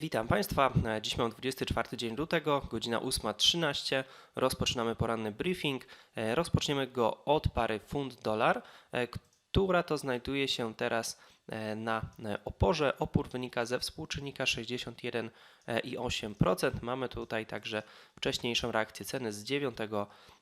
Witam Państwa. Dziś mam 24 dzień lutego, godzina 8.13. Rozpoczynamy poranny briefing. E, Rozpoczniemy go od pary funt-dolar, e, która to znajduje się teraz na e, oporze. Opór wynika ze współczynnika 61,8%. Mamy tutaj także wcześniejszą reakcję ceny z 9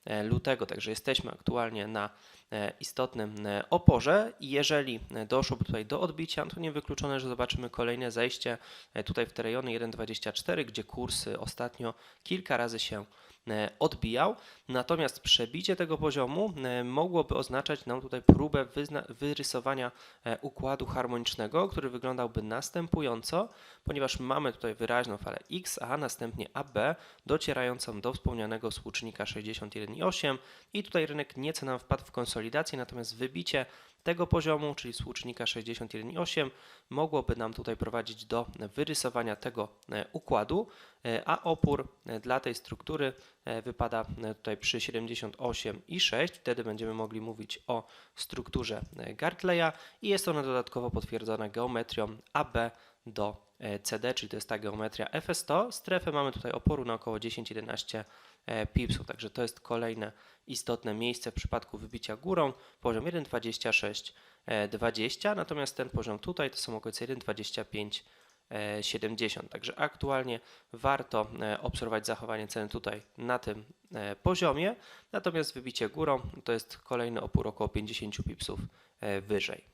e, lutego, także jesteśmy aktualnie na e, istotnym e, oporze. Jeżeli e, doszłoby tutaj do odbicia, to niewykluczone, że zobaczymy kolejne zejście e, tutaj w te rejony 1,24, gdzie kurs e, ostatnio kilka razy się e, odbijał. Natomiast przebicie tego poziomu e, mogłoby oznaczać nam tutaj próbę wyrysowania e, układu harmonicznego, który wyglądałby następująco, ponieważ mamy tutaj wyraźną falę X, a następnie AB docierającą do wspomnianego współczynnika 61,8 i tutaj rynek nieco nam wpadł w konsolidację, natomiast wybicie tego poziomu, czyli współczynnika 61,8 mogłoby nam tutaj prowadzić do wyrysowania tego e, układu, e, a opór e, dla tej struktury wypada tutaj przy 78,6. Wtedy będziemy mogli mówić o strukturze Gartleya i jest ona dodatkowo potwierdzona geometrią AB do CD, czyli to jest ta geometria FS100. Strefę mamy tutaj oporu na około 10-11 e, pipsów, także to jest kolejne istotne miejsce w przypadku wybicia górą, poziom 1,2620, natomiast ten poziom tutaj to są okolice 1,25 e, 70. Także aktualnie warto e, obserwować zachowanie ceny tutaj na tym e, poziomie, natomiast wybicie górą to jest kolejny opór około 50 pipsów e, wyżej.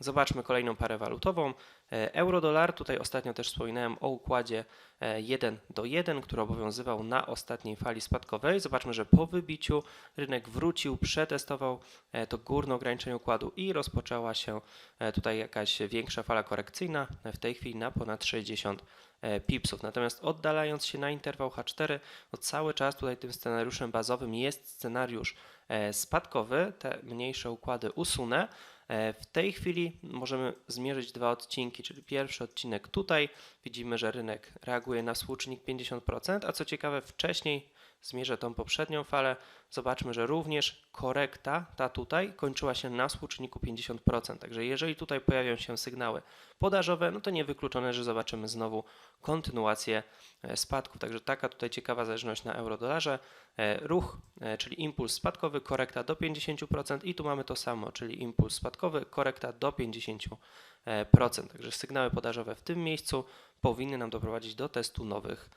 Zobaczmy kolejną parę walutową. E, Euro-dolar, tutaj ostatnio też wspominałem o układzie e, 1 do 1, który obowiązywał na ostatniej fali spadkowej. Zobaczmy, że po wybiciu rynek wrócił, przetestował e, to górne ograniczenie układu i rozpoczęła się e, tutaj jakaś większa fala korekcyjna, e, w tej chwili na ponad 60 e, pipsów. Natomiast oddalając się na interwał H4, no cały czas tutaj tym scenariuszem bazowym jest scenariusz e, spadkowy. Te mniejsze układy usunę. E, W tej chwili możemy zmierzyć dwa odcinki, czyli pierwszy odcinek tutaj. Widzimy, że rynek reaguje na współczynnik 50%, a co ciekawe, wcześniej zmierzę tą poprzednią falę. Zobaczmy, że również korekta, ta tutaj, kończyła się na współczynniku 50%. Także jeżeli tutaj pojawią się sygnały podażowe, no to niewykluczone, że zobaczymy znowu kontynuację e, spadku. Także taka tutaj ciekawa zależność na euro-dolarze. E, Ruch, e, czyli impuls spadkowy, korekta do 50% i tu mamy to samo, czyli impuls spadkowy, korekta do 50%. Także sygnały podażowe w tym miejscu powinny nam doprowadzić do testu nowych,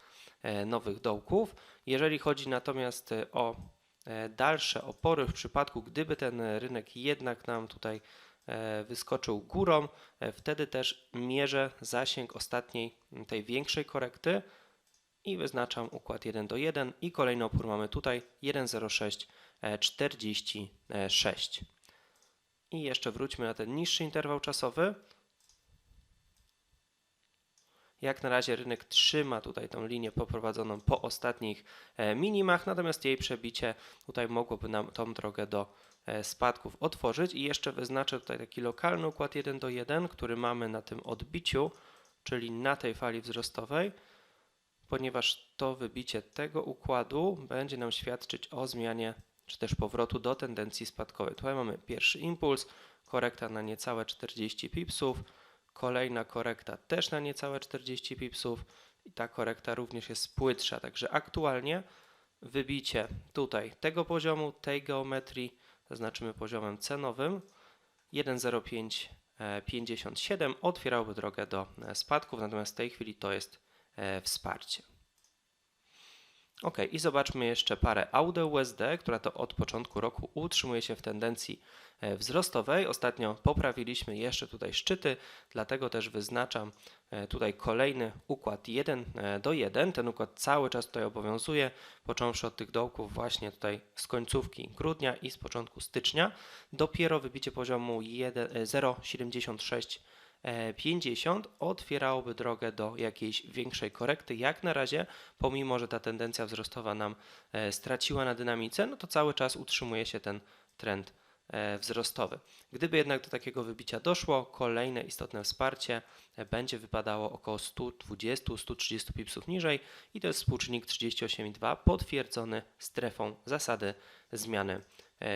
nowych dołków. Jeżeli chodzi natomiast e, o e, dalsze opory w przypadku, gdyby ten rynek jednak nam tutaj e, wyskoczył górą, e, wtedy też mierzę zasięg ostatniej tej większej korekty i wyznaczam układ 1 do 1 i kolejny opór mamy tutaj 1,0646. I jeszcze wróćmy na ten niższy interwał czasowy. Jak na razie rynek trzyma tutaj tą linię poprowadzoną po ostatnich e, minimach, natomiast jej przebicie tutaj mogłoby nam tą drogę do e, spadków otworzyć. I jeszcze wyznaczę tutaj taki lokalny układ 1 do 1, który mamy na tym odbiciu, czyli na tej fali wzrostowej, ponieważ to wybicie tego układu będzie nam świadczyć o zmianie czy też powrotu do tendencji spadkowej. Tutaj mamy pierwszy impuls, korekta na niecałe 40 pipsów, kolejna korekta też na niecałe 40 pipsów i ta korekta również jest płytsza, także aktualnie wybicie tutaj tego poziomu, tej geometrii, zaznaczymy poziomem cenowym 1,0557 otwierałby drogę do e, spadków, natomiast w tej chwili to jest e, wsparcie. Ok, i zobaczmy jeszcze parę AUD USD, która to od początku roku utrzymuje się w tendencji e, wzrostowej. Ostatnio poprawiliśmy jeszcze tutaj szczyty, dlatego też wyznaczam e, tutaj kolejny układ 1 e, do 1. Ten układ cały czas tutaj obowiązuje, począwszy od tych dołków właśnie tutaj z końcówki grudnia i z początku stycznia. Dopiero wybicie poziomu 1 e, 0,76 e, 50 otwierałoby drogę do jakiejś większej korekty. Jak na razie, pomimo że ta tendencja wzrostowa nam e, straciła na dynamice, no to cały czas utrzymuje się ten trend e, wzrostowy. Gdyby jednak do takiego wybicia doszło, kolejne istotne wsparcie e, będzie wypadało około 120-130 pipsów niżej i to jest współczynnik 38,2 potwierdzony strefą zasady zmiany e,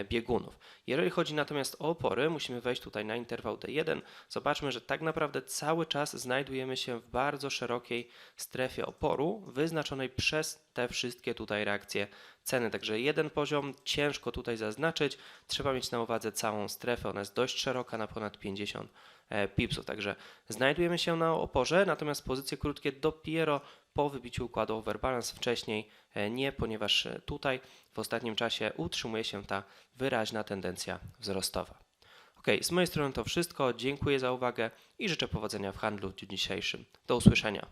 biegunów. Jeżeli chodzi natomiast o opory, musimy wejść tutaj na interwał D1. Zobaczmy, że tak naprawdę cały czas znajdujemy się w bardzo szerokiej strefie oporu, wyznaczonej przez te wszystkie tutaj reakcje ceny. Także jeden poziom ciężko tutaj zaznaczyć. Trzeba mieć na uwadze całą strefę. Ona jest dość szeroka, na ponad 50 e, pipsów. Także znajdujemy się na oporze, natomiast pozycje krótkie dopiero po wybiciu układu overbalance wcześniej e, nie, ponieważ e, tutaj w ostatnim czasie utrzymuje się ta wyraźna tendencja wzrostowa. Ok, z mojej strony to wszystko. Dziękuję za uwagę i życzę powodzenia w handlu w dniu dzisiejszym. Do usłyszenia.